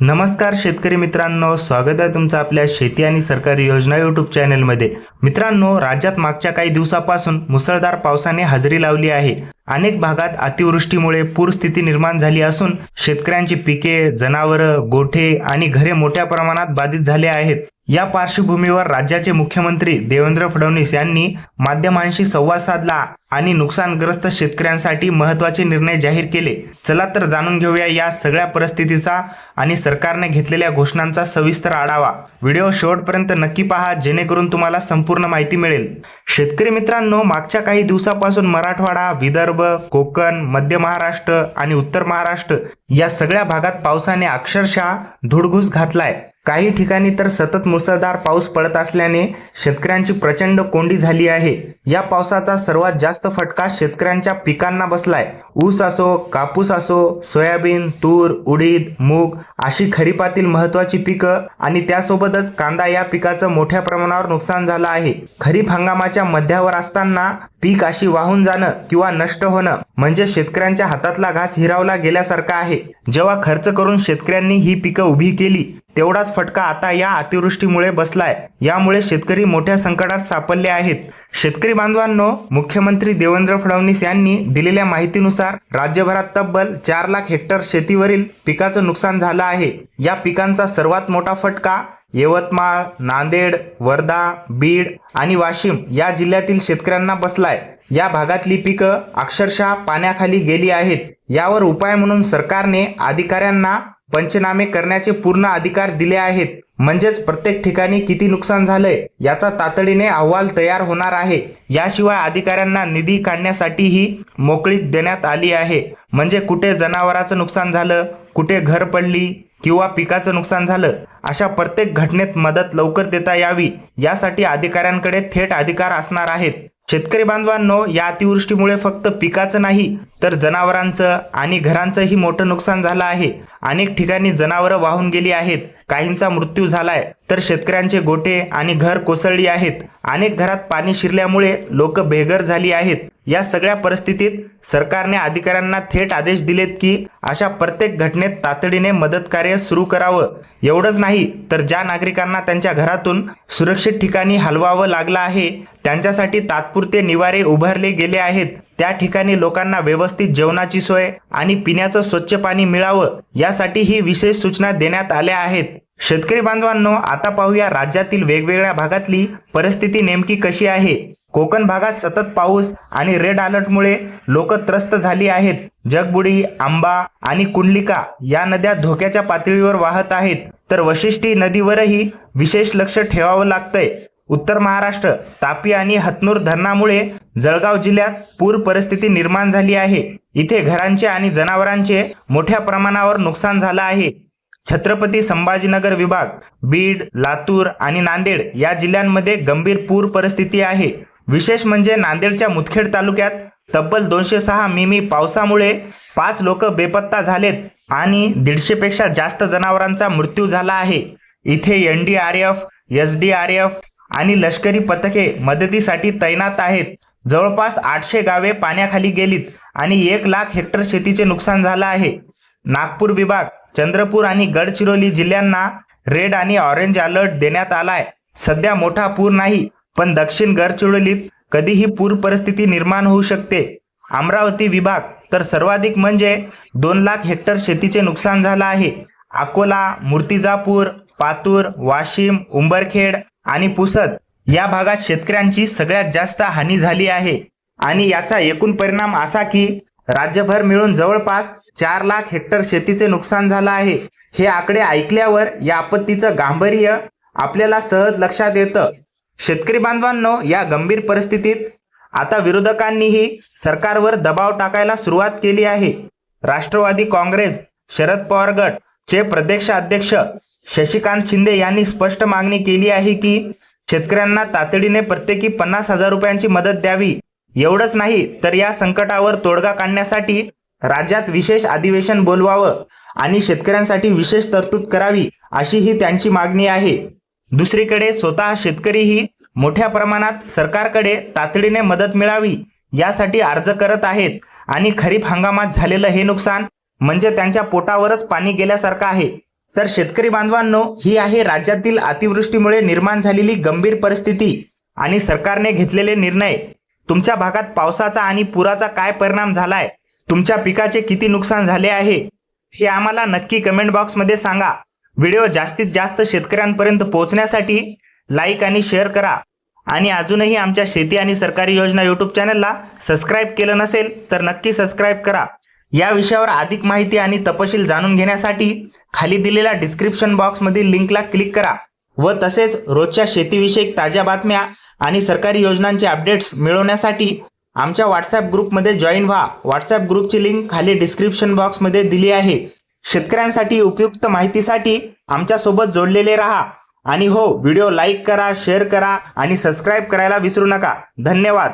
नमस्कार शेतकरी मित्रांनो स्वागत आहे तुमचं आपल्या शेती आणि सरकारी योजना यूट्यूब चॅनलमध्ये मित्रांनो राज्यात मागच्या काही दिवसापासून मुसळधार पावसाने हजेरी लावली आहे. अनेक भागात अतिवृष्टीमुळे पूरस्थिती निर्माण झाली असून शेतकऱ्यांची पिके जनावरं गोठे आणि घरे मोठ्या प्रमाणात बाधित झाले आहेत. या पार्श्वभूमीवर राज्याचे मुख्यमंत्री देवेंद्र फडणवीस यांनी माध्यमांशी संवाद साधला आणि नुकसानग्रस्त शेतकऱ्यांसाठी महत्त्वाचे निर्णय जाहीर केले. चला तर जाणून घेऊया या सगळ्या परिस्थितीचा आणि सरकारने घेतलेल्या घोषणांचा सविस्तर आढावा. व्हिडिओ शेवटपर्यंत नक्की पहा जेणेकरून तुम्हाला संपूर्ण माहिती मिळेल. शेतकरी मित्रांनो मागच्या काही दिवसापासून मराठवाडा विदर्भ कोकण मध्य महाराष्ट्र आणि उत्तर महाराष्ट्र या सगळ्या भागात पावसाने अक्षरशः धुडघूस घातलाय. काही ठिकाणी तर सतत मुसळधार पाऊस पडत असल्याने शेतकऱ्यांची प्रचंड कोंडी झाली आहे. या पावसाचा सर्वात जास्त फटका शेतकऱ्यांच्या पिकांना बसलाय. ऊस असो कापूस असो सोयाबीन तूर उडीद मूग अशी खरीपातील महत्वाची पिकं आणि त्यासोबतच कांदा या पिकाचं मोठ्या प्रमाणावर नुकसान झालं आहे. खरीप हंगामाच्या मध्यावर असताना पीक अशी वाहून जाणं किंवा नष्ट होणं म्हणजे शेतकऱ्यांच्या हातातला घास हिरावला गेल्यासारखा आहे. जेव्हा खर्च करून शेतकऱ्यांनी ही पिकं उभी केली तेवढाच फटका आता या अतिवृष्टीमुळे बसलाय. यामुळे शेतकरी मोठ्या संकटात सापडले आहेत. शेतकरी बांधवांनो मुख्यमंत्री देवेंद्र फडणवीस यांनी दिलेल्या माहितीनुसार राज्यभरात तब्बल चार लाख हेक्टर शेतीवरील पिकाचं नुकसान झालं आहे. या पिकांचा सर्वात मोठा फटका यवतमाळ नांदेड वर्धा बीड आणि वाशिम या जिल्ह्यातील शेतकऱ्यांना बसलाय. या भागातली पिकं अक्षरशः पाण्याखाली गेली आहेत. यावर उपाय म्हणून सरकारने अधिकाऱ्यांना पंचनामे करण्याचे पूर्ण अधिकार दिले आहेत. म्हणजेच प्रत्येक ठिकाणी किती नुकसान झालंय याचा तातडीने अहवाल तयार होणार आहे. याशिवाय अधिकाऱ्यांना निधी काढण्यासाठीही मोकळीक देण्यात आली आहे. म्हणजे कुठे जनावराचं नुकसान झालं कुठे घर पडली किंवा पिकाचं नुकसान झालं अशा प्रत्येक घटनेत मदत लवकर देता यावी यासाठी अधिकाऱ्यांकडे थेट अधिकार असणार आहेत. शेतकरी बांधवांनो या अतिवृष्टीमुळे फक्त पिकाचं नाही तर जनावरांचं आणि घरांचंही मोठं नुकसान झालं आहे. अनेक ठिकाणी जनावरं वाहून गेली आहेत. काहींचा मृत्यू झालाय. तर शेतकऱ्यांचे गोटे आणि घर कोसळली आहेत. अनेक घरात पाणी शिरल्यामुळे लोक बेघर झाली आहेत. या सगळ्या परिस्थितीत सरकारने अधिकाऱ्यांना थेट आदेश दिलेत की अशा प्रत्येक घटनेत तातडीने मदत कार्य सुरू करावं. एवढंच नाही तर ज्या नागरिकांना त्यांच्या घरातून सुरक्षित ठिकाणी हलवावं लागलं आहे त्यांच्यासाठी तात्पुरते निवारे उभारले गेले आहेत. त्या ठिकाणी लोकांना व्यवस्थित जेवणाची सोय आणि पिण्याचं स्वच्छ पाणी मिळावं यासाठी ही विशेष सूचना देण्यात आल्या आहेत. शेतकरी बांधवांनो आता पाहूया राज्यातील वेगवेगळ्या भागातली परिस्थिती नेमकी कशी आहे. कोकण भागात सतत पाऊस आणि रेड अलर्टमुळे लोक त्रस्त झाली आहेत. जगबुडी आंबा आणि कुंडलिका या नद्या धोक्याच्या पातळीवर वाहत आहेत. तर वशिष्ठी नदीवरही विशेष लक्ष ठेवावं लागतंय. उत्तर महाराष्ट्र तापी आणि हतनूर धरणामुळे जळगाव जिल्ह्यात पूर परिस्थिती निर्माण झाली आहे. इथे घरांचे आणि जनावरांचे मोठ्या प्रमाणावर नुकसान झालं आहे. छत्रपती संभाजीनगर विभाग बीड लातूर आणि नांदेड या जिल्ह्यांमध्ये गंभीर पूर परिस्थिती आहे. विशेष म्हणजे नांदेडच्या मुदखेड तालुक्यात तब्बल दोनशे सहा मिमी पावसामुळे पाच लोक बेपत्ता झालेत आणि दीडशेपेक्षा जास्त जनावरांचा मृत्यू झाला आहे. इथे N D R F S D R F आणि लष्करी पथके मदतीसाठी तैनात आहेत. जवळपास आठशे गावे पाण्याखाली गेलीत आणि एक लाख हेक्टर शेतीचे नुकसान झालं आहे. नागपूर विभाग चंद्रपूर आणि गडचिरोली जिल्ह्यांना रेड आणि ऑरेंज अलर्ट देण्यात आलाय. सध्या मोठा पूर नाही पण दक्षिण गडचिरोलीत कधीही पूर परिस्थिती निर्माण होऊ शकते. अमरावती विभाग तर सर्वाधिक म्हणजे दोन लाख हेक्टर शेतीचे नुकसान झालं आहे. अकोला मूर्तिजापूर पातूर वाशिम उंबरखेड आणि पुसद या भागात शेतकऱ्यांची सगळ्यात जास्त हानी झाली आहे. आणि याचा एकूण परिणाम असा की राज्यभर मिळून जवळपास चार लाख हेक्टर शेतीचे नुकसान झालं आहे. हे आकडे ऐकल्यावर या आपत्तीचं गांभीर्य आपल्याला सहज लक्षात येतं. शेतकरी बांधवांनो या गंभीर परिस्थितीत आता विरोधकांनीही सरकारवर दबाव टाकायला सुरुवात केली आहे. राष्ट्रवादी काँग्रेस शरद पवार गट चे प्रदेश अध्यक्ष शशिकांत शिंदे यांनी स्पष्ट मागणी केली आहे की शेतकऱ्यांना तातडीने प्रत्येकी पन्नास हजार रुपयांची मदत द्यावी. एवढंच नाही तर या संकटावर तोडगा काढण्यासाठी राज्यात विशेष अधिवेशन बोलवावं आणि शेतकऱ्यांसाठी विशेष तरतूद करावी अशी ही त्यांची मागणी आहे. दुसरीकडे स्वतः शेतकरीही मोठ्या प्रमाणात सरकारकडे तातडीने मदत मिळावी यासाठी अर्ज करत आहेत आणि खरीप हंगामात झालेलं हे नुकसान म्हणजे त्यांच्या पोटावरच पाणी गेल्यासारखं आहे. तर शेतकरी बांधवांनो ही आहे राज्यातील अतिवृष्टीमुळे निर्माण झालेली गंभीर परिस्थिती आणि सरकारने घेतलेले निर्णय. तुमच्या भागात पावसाचा आणि पुराचा काय परिणाम झालाय? तुमच्या पिकाचे किती नुकसान झाले आहे हे आम्हाला नक्की कमेंट बॉक्समध्ये सांगा. व्हिडिओ जास्तीत जास्त शेतकऱ्यांपर्यंत पोहोचण्यासाठी लाईक आणि शेअर करा. आणि अजूनही आमच्या शेती आणि सरकारी योजना यूट्यूब चॅनलला सबस्क्राईब केलं नसेल तर नक्की सबस्क्राईब करा. या विषयावर अधिक माहिती आणि तपशील जाणून घेण्यासाठी खाली दिलेल्या डिस्क्रिप्शन बॉक्समधील लिंकला क्लिक करा. व तसेच रोजच्या शेतीविषयक ताज्या बातम्या आणि सरकारी योजनांचे अपडेट्स मिळवण्यासाठी आमच्या व्हॉट्सॲप ग्रुपमध्ये जॉईन व्हा. व्हॉट्सॲप ग्रुपची लिंक खाली डिस्क्रिप्शन बॉक्समध्ये दिली आहे. शेतकऱ्यांसाठी उपयुक्त माहितीसाठी आमच्यासोबत जोडलेले राहा. आणि हो व्हिडिओ लाईक करा शेअर करा आणि सबस्क्राईब करायला विसरू नका. धन्यवाद.